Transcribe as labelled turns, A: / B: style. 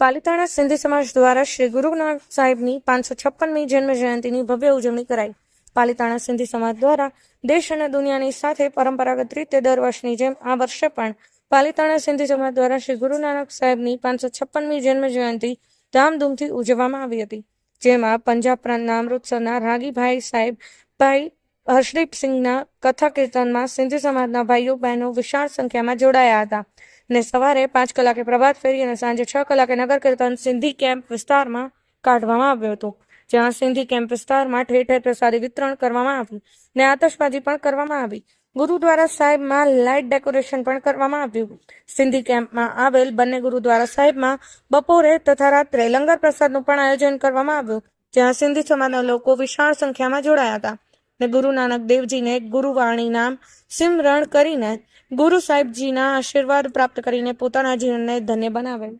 A: પાલિતાણા સિંધી સમાજ દ્વારા શ્રી ગુરુ સાહેબની પાંચસો છપ્પનમી જન્મ જયંતિની ભવ્ય ઉજવણી કરાઈ. પાલિતાણા સિંધી સમાજ દ્વારા દેશ અને દુનિયાની સાથે પરંપરાગત રીતે દર વર્ષની જેમ આ વર્ષે પણ પાલિતાણા સિંધી સમાજ દ્વારા શ્રી ગુરુ નાનક સાહેબની પાંચસો છપ્પનમી જન્મ જયંતિ ધામધૂમથી ઉજવવામાં આવી હતી. જેમાં પંજાબ પ્રાંતના અમૃતસરના રાગીભાઈ સાહેબ, ભાઈ હર્ષદીપસિંહના કથા કીર્તનમાં સિંધી સમાજના ભાઈઓ બહેનો વિશાળ સંખ્યામાં જોડાયા હતા. ને સવારે પાંચ કલાકે પ્રભાત ફેરી અને સાંજે છ કલાકે નગર કીર્તન સિંધી કેમ્પ વિસ્તારમાં કાઢવામાં આવ્યું હતું, જ્યાં સિંધી કેમ્પ વિસ્તારમાં ઠેર ઠેર પ્રસાદી વિતરણ કરવામાં આવ્યું ને આતશબાજી પણ કરવામાં આવી. ગુરુદ્વારા સાહેબમાં લાઇટ ડેકોરેશન પણ કરવામાં આવ્યું. સિંધી કેમ્પમાં આવેલ બંને ગુરુદ્વારા સાહેબમાં બપોરે તથા રાત્રે લંગર પ્રસાદનું પણ આયોજન કરવામાં આવ્યું, જ્યાં સિંધી સમાજના લોકો વિશાળ સંખ્યામાં જોડાયા હતા. ને ગુરુ નાનક દેવજીને ગુરુવાણી નામ સિમરણ કરીને ગુરુ સાહેબજીના આશીર્વાદ પ્રાપ્ત કરીને પોતાના જીવનને ધન્ય બનાવેલ